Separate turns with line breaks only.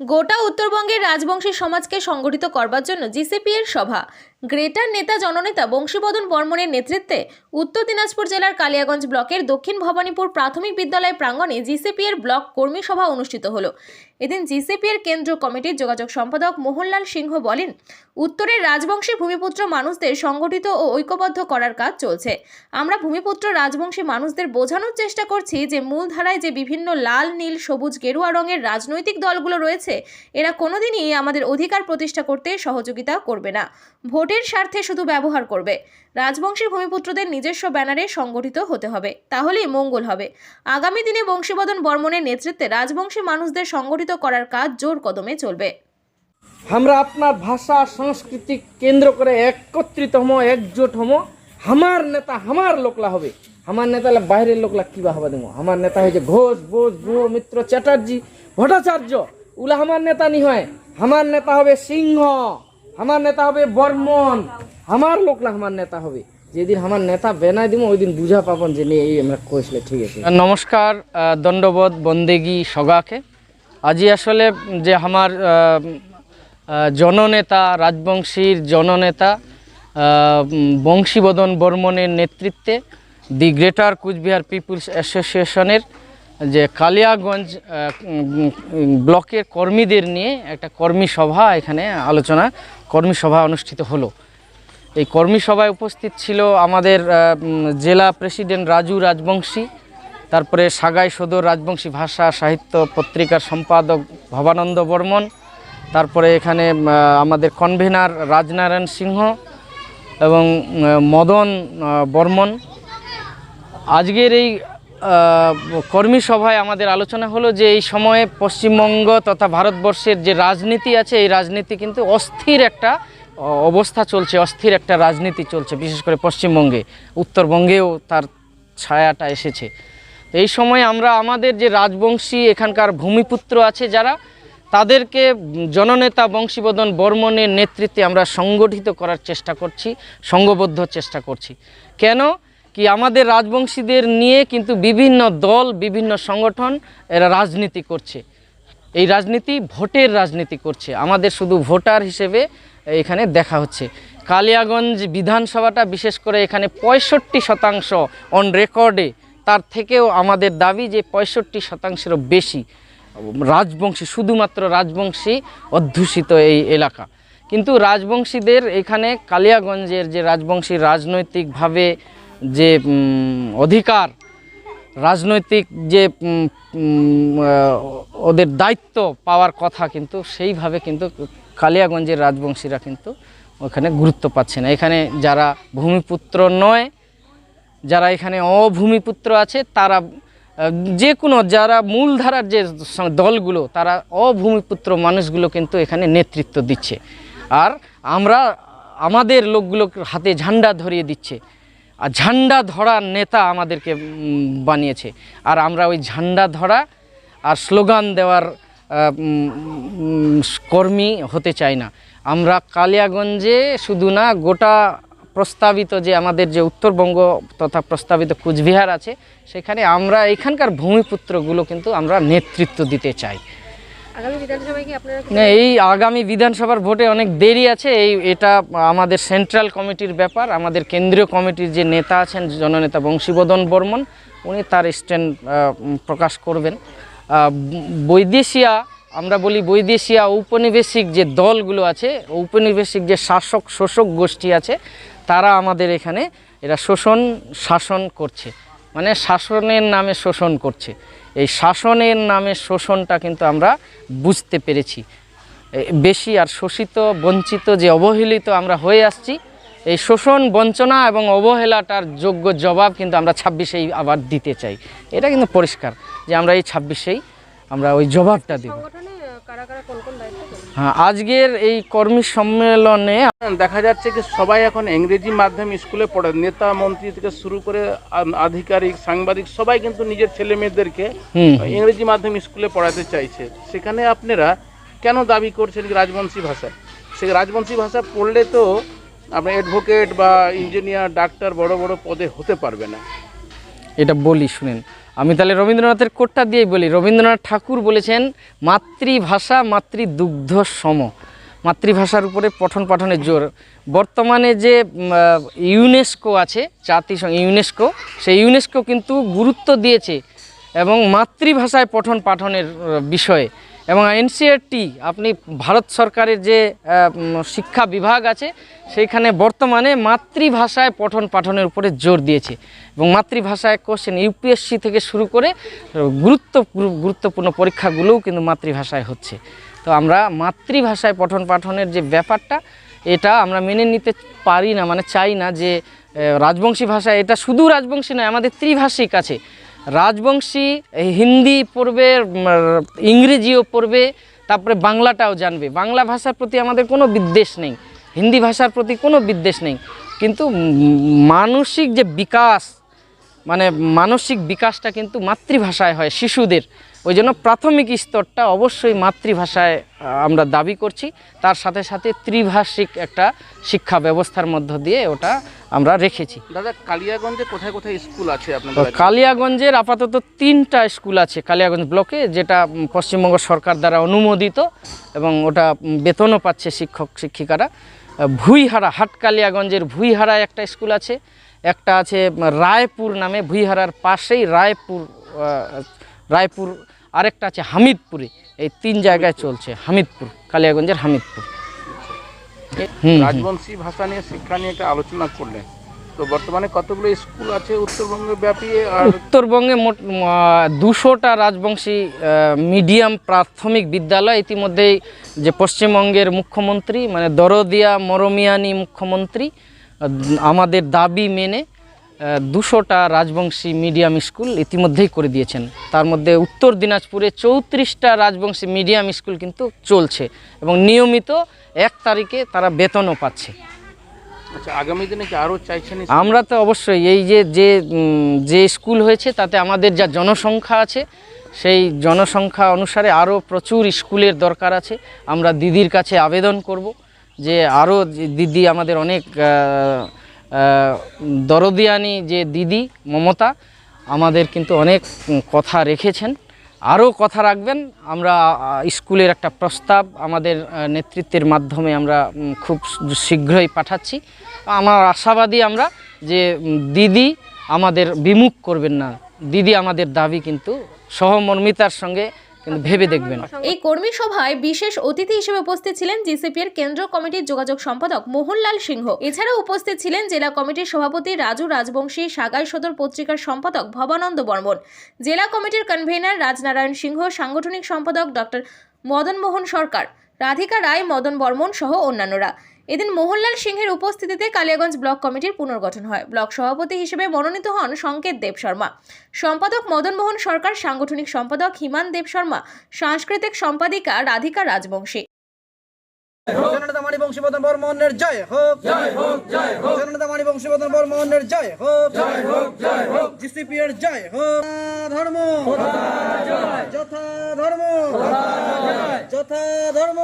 গোটা উত্তরবঙ্গের রাজবংশী সমাজকে সংগঠিত করবার জন্য জিসিপি এর সভা। গ্রেটার নেতা জননেতা বংশীবদন বর্মনের নেতৃত্বে উত্তর দিনাজপুর জেলার কালিয়াগঞ্জ ব্লকের দক্ষিণ ভবানীপুর প্রাথমিক বিদ্যালয় প্রাঙ্গণে জিসিপি এর ব্লক কর্মী সভা অনুষ্ঠিত হলো। এদিন জিসিপি এর কেন্দ্রীয় কমিটির যোগাযোগ সম্পাদক মোহনলাল সিংহ বলেন, উত্তরের রাজবংশী ভূমিপুত্র মানুষদের সংগঠিত ও ঐক্যবদ্ধ করার কাজ চলছে। আমরা ভূমিপুত্র রাজবংশী মানুষদের বোঝানোর চেষ্টা করছি যে মূলধারায় যে বিভিন্ন লাল, নীল, সবুজ, গেরুয়া রঙের রাজনৈতিক দলগুলো রয়েছে, এরা কোনোদিনই আমাদের অধিকার প্রতিষ্ঠা করতে সহযোগিতা করবে না। ভোটের স্বার্থে শুধু ব্যবহার করবে। রাজবংশী ভূমিপুত্রদের নিজস্ব ব্যানারে সংগঠিত হতে হবে। তাহলেই মঙ্গল হবে। আগামী দিনে বংশীবদন বর্মনের নেতৃত্বে রাজবংশী মানুষদের সংগঠিত করার কাজ জোর কদমে চলবে।
আমরা আপনার ভাষা সংস্কৃতি কেন্দ্র করে একত্রিত হম একজোট হম। আমার নেতা আমার লোকলা হবে। আমার নেতা হলে বাইরের লোকলা কিবা হবে দেবো আমার নেতা হয়েছে ঘোষ বোস গুহ মিত্র চ্যাটার্জি ভট্টাচার্য। উলা আমার নেতা নি হয়। আমার নেতা হবে সিংহ। আমার নেতা হবে বর্মন। আমার লোকলা আমার নেতা হবে। যেদিন আমার নেতা বেনাই দিব ওই দিন বুঝা পাবন যে নেই এই আমরা কইসলে ঠিক আছে। নমস্কার দণ্ডবোধ বন্দেগী সগাকে। আজি আসলে যে আমার জননেতা, রাজবংশীর জননেতা বংশীবদন বর্মনের নেতৃত্বে দি গ্রেটার কুচবিহার পিপুলস অ্যাসোসিয়েশনের যে কালিয়াগঞ্জ ব্লকের কর্মীদের নিয়ে একটা কর্মী সভা এখানে আলোচনা, কর্মী সভা অনুষ্ঠিত হলো। এই কর্মী সভায় উপস্থিত ছিল আমাদের জেলা প্রেসিডেন্ট রাজু রাজবংশী তারপরে সাগাই সদর রাজবংশী ভাষা, সাহিত্য পত্রিকার সম্পাদক ভবানন্দ বর্মন, তারপরে এখানে আমাদের কনভেনার রাজনারায়ণ সিংহ এবং মদন বর্মন। আজকের এই কর্মী সভায় আমাদের আলোচনা হলো যে এই সময়ে পশ্চিমবঙ্গ তথা ভারতবর্ষের যে রাজনীতি আছে, এই রাজনীতি কিন্তু অস্থির একটা অবস্থা চলছে, অস্থির একটা রাজনীতি চলছে, বিশেষ করে পশ্চিমবঙ্গে। উত্তরবঙ্গেও তার ছায়াটা এসেছে। এই সময় আমরা আমাদের যে রাজবংশী এখানকার ভূমিপুত্র আছে যারা, তাদেরকে জননেতা বংশীবদন বর্মনের নেতৃত্বে আমরা সংগঠিত করার চেষ্টা করছি, সংঘবদ্ধ চেষ্টা করছি। কেন? কি আমাদের রাজবংশীদের নিয়ে কিন্তু বিভিন্ন দল, বিভিন্ন সংগঠন এরা রাজনীতি করছে। এই রাজনীতি ভোটের রাজনীতি করছে। আমাদের শুধু ভোটার হিসেবে এখানে দেখা হচ্ছে। কালিয়াগঞ্জ বিধানসভাটা বিশেষ করে এখানে পঁয়ষট্টি শতাংশ অন রেকর্ডে তার থেকেও আমাদের দাবি যে পঁয়ষট্টি শতাংশেরও বেশি রাজবংশী, শুধুমাত্র রাজবংশী অধ্যুষিত এই এলাকা। কিন্তু রাজবংশীদের এখানে কালিয়াগঞ্জের যে রাজবংশী রাজনৈতিকভাবে যে অধিকার, রাজনৈতিক যে ওদের দায়িত্ব পাওয়ার কথা কিন্তু সেইভাবে কিন্তু কালিয়াগঞ্জের রাজবংশীরা কিন্তু ওখানে গুরুত্ব পাচ্ছে না। এখানে যারা ভূমিপুত্র নয় যারা এখানে অভূমিপুত্র আছে, তারা যে কোনো যারা মূলধারার যে দলগুলো, তারা অভূমিপুত্র মানুষগুলো কিন্তু এখানে নেতৃত্ব দিচ্ছে। আর আমরা, আমাদের লোকগুলোর হাতে ঝান্ডা ধরিয়ে দিচ্ছে। আর ঝান্ডা ধরার নেতা আমাদেরকে বানিয়েছে। আর আমরা ওই ঝান্ডা ধরা আর স্লোগান দেওয়ার কর্মী হতে চাই না। আমরা কালিয়াগঞ্জে শুধু না, গোটা প্রস্তাবিত যে আমাদের যে উত্তরবঙ্গ তথা প্রস্তাবিত কুচবিহার আছে সেখানে আমরা এখানকার ভূমিপুত্রগুলো কিন্তু আমরা নেতৃত্ব দিতে চাই। না এই আগামী বিধানসভার ভোটে অনেক দেরি আছে এই এটা আমাদের সেন্ট্রাল কমিটির ব্যাপার আমাদের কেন্দ্রীয় কমিটির যে নেতা আছেন জননেতা বংশীবদন বর্মন উনি তার স্ট্যান্ড প্রকাশ করবেন। বৈদেশিয়া আমরা বলি বৈদেশিয়া ঔপনিবেশিক যে দলগুলো আছে ঔপনিবেশিক যে শাসক শোষক গোষ্ঠী আছে তারা আমাদের এখানে এরা শোষণ, শাসন করছে। মানে শাসনের নামে শোষণ করছে। এই শাসনের নামে শোষণটা কিন্তু আমরা বুঝতে পেরেছি। বেশি আর শোষিত, বঞ্চিত, যে অবহেলিত আমরা হয়ে আসছি, এই শোষণ, বঞ্চনা এবং অবহেলাটার যোগ্য জবাব কিন্তু আমরা ছাব্বিশেই আবার দিতে চাই। এটা কিন্তু পরিষ্কার যে আমরা এই ছাব্বিশেই আমরা ওই জবাবটা দেব। হ্যাঁ আজকের এই কর্মী সম্মেলনে
দেখা যাচ্ছে কি সবাই এখন ইংরেজি মাধ্যম স্কুলে পড়ে। নেতা মন্ত্রী থেকে শুরু করে আধিকারিক সাংবাদিক সবাই কিন্তু নিজের ছেলে মেয়েদেরকে ইংরেজি মাধ্যম স্কুলে পড়াতে চাইছে। সেখানে আপনারা কেন দাবি করছেন রাজবংশী ভাষা সে রাজবংশী ভাষা পড়লে তো আপনার অ্যাডভোকেট বা ইঞ্জিনিয়ার ডাক্তার বড় বড় পদে হতে পারবে না।
এটা বলি, শুনেন। আমি তাহলে রবীন্দ্রনাথের কোটটা দিয়েই বলি। রবীন্দ্রনাথ ঠাকুর বলেছেন, মাতৃভাষা মাতৃদুগ্ধ সম। মাতৃভাষার উপরে পঠন পাঠনের জোর। বর্তমানে যে ইউনেস্কো আছে জাতিসংঘ ইউনেস্কো, সেই ইউনেস্কো কিন্তু গুরুত্ব দিয়েছে এবং মাতৃভাষায় পঠন পাঠনের বিষয়ে। এবং এনসিআরটি আপনি ভারত সরকারের যে শিক্ষা বিভাগ আছে, সেইখানে বর্তমানে মাতৃভাষায় পঠন পাঠনের উপরে জোর দিয়েছে। এবং মাতৃভাষায় কোশ্চেন ইউপিএসসি থেকে শুরু করে, গুরুত্ব, গুরুত্বপূর্ণ পরীক্ষাগুলোও কিন্তু মাতৃভাষায় হচ্ছে। তো আমরা মাতৃভাষায় পঠন পাঠনের যে ব্যাপারটা, এটা আমরা মেনে নিতে পারি না মানে চাই না যে রাজবংশী ভাষা, এটা শুধু রাজবংশী নয়, আমাদের ত্রিভাষিক আছে। রাজবংশী হিন্দি পড়বে ইংরেজিও পড়বে, তারপরে বাংলাটাও জানবে। বাংলা ভাষার প্রতি আমাদের কোনো বিদ্বেষ নেই, হিন্দি ভাষার প্রতি কোনো বিদ্বেষ নেই। কিন্তু মানসিক যে বিকাশ মানে মানসিক বিকাশটা কিন্তু মাতৃভাষায় হয়, শিশুদের। ওই জন্য প্রাথমিক স্তরটা অবশ্যই মাতৃভাষায় আমরা দাবি করছি। তার সাথে সাথে ত্রিভাষিক একটা শিক্ষা ব্যবস্থার মধ্য দিয়ে ওটা আমরা রেখেছি।
দাদা কালিয়াগঞ্জে কোথায় কোথায় স্কুল আছে আপনাদের
কালিয়াগঞ্জের আপাতত তিনটা স্কুল আছে কালিয়াগঞ্জ ব্লকে যেটা পশ্চিমবঙ্গ সরকার দ্বারা অনুমোদিত এবং ওটা বেতনও পাচ্ছে শিক্ষক শিক্ষিকারা। ভুইহারা হাট কালিয়াগঞ্জের ভুইহারায় একটা স্কুল আছে। একটা আছে রায়পুর নামে ভুইহারার পাশেই রায়পুর রায়পুর আরেকটা আছে হামিদপুরে। এই তিন জায়গায় চলছে হামিদপুর কালিয়াগঞ্জের হামিদপুর। হুম, হুম।
রাজবংশী ভাষা নিয়ে শিক্ষা নিয়ে একটা আলোচনা করলেন। তো বর্তমানে কতগুলো স্কুল আছে উত্তরবঙ্গে ব্যাপী আর
উত্তরবঙ্গে মোট দুশোটা রাজবংশী মিডিয়াম প্রাথমিক বিদ্যালয়। ইতিমধ্যেই যে পশ্চিমবঙ্গের মুখ্যমন্ত্রী মানে দরদিয়া মরমিয়ানি মুখ্যমন্ত্রী আমাদের দাবি মেনে দুশোটা রাজবংশী মিডিয়াম স্কুল ইতিমধ্যেই করে দিয়েছেন। তার মধ্যে উত্তর দিনাজপুরে চৌত্রিশটা রাজবংশী মিডিয়াম স্কুল কিন্তু চলছে এবং নিয়মিত এক তারিখে তারা বেতনও পাচ্ছে।
আচ্ছা আগামী দিনে কি আরও চাইছেন
আমরা তো অবশ্যই এই যে যে যে স্কুল হয়েছে তাতে আমাদের যা জনসংখ্যা আছে সেই জনসংখ্যা অনুসারে আরও প্রচুর স্কুলের দরকার আছে। আমরা দিদির কাছে আবেদন করব যে আরও দিদি আমাদের অনেক দরদিয়ানি যে দিদি মমতা, আমাদের কিন্তু অনেক কথা রেখেছেন। আরও কথা রাখবেন, আমরা স্কুলের একটা প্রস্তাব আমাদের নেতৃত্বের মাধ্যমে আমরা খুব শীঘ্রই পাঠাচ্ছি। আমার আশাবাদী আমরা যে দিদি আমাদের বিমুখ করবেন না। দিদি আমাদের দাবি কিন্তু সহমর্মিতার সঙ্গে কিন্তু ভেবে দেখবেন।
এই কর্মী সভায় বিশেষ অতিথি হিসেবে উপস্থিত ছিলেন জিসিপি এর কেন্দ্র কমিটির যোগাযোগ সম্পাদক মোহনলাল সিংহ। এছাড়াও উপস্থিত ছিলেন জেলা কমিটির সভাপতি রাজু রাজবংশী, সাগাই সদর পত্রিকার সম্পাদক ভবানন্দ বর্মন। জেলা কমিটির কনভেনার রাজনারায়ণ সিংহ, সাংগঠনিক সম্পাদক ডক্টর মদন মোহন সরকার, রাধিকা রায়, মদন বর্মন সহ অন্যান্যরা। এদিন মোহনলাল সিংহের উপস্থিতিতে কালিয়াগঞ্জ ব্লক কমিটির পুনর্গঠন হয়। ব্লক সভাপতি হিসেবে মনোনীত হন সংকেত দেব শর্মা। সম্পাদক মদন মোহন সরকার সাংগঠনিক সম্পাদক হিমান দেব শর্মা সাংস্কৃতিক সম্পাদিকা রাধিকা রাজবংশী।
জননেতা মানি বংশীবদন বর্মনের জয় হোক। জয় হোক জয় হোক। জননেতা বংশীবদন বর্মনের জয় হোক। জয় হোক জয় হোক। জিসিপি এর জয় হোক। ধর্ম। যথা ধর্ম। যথা ধর্ম।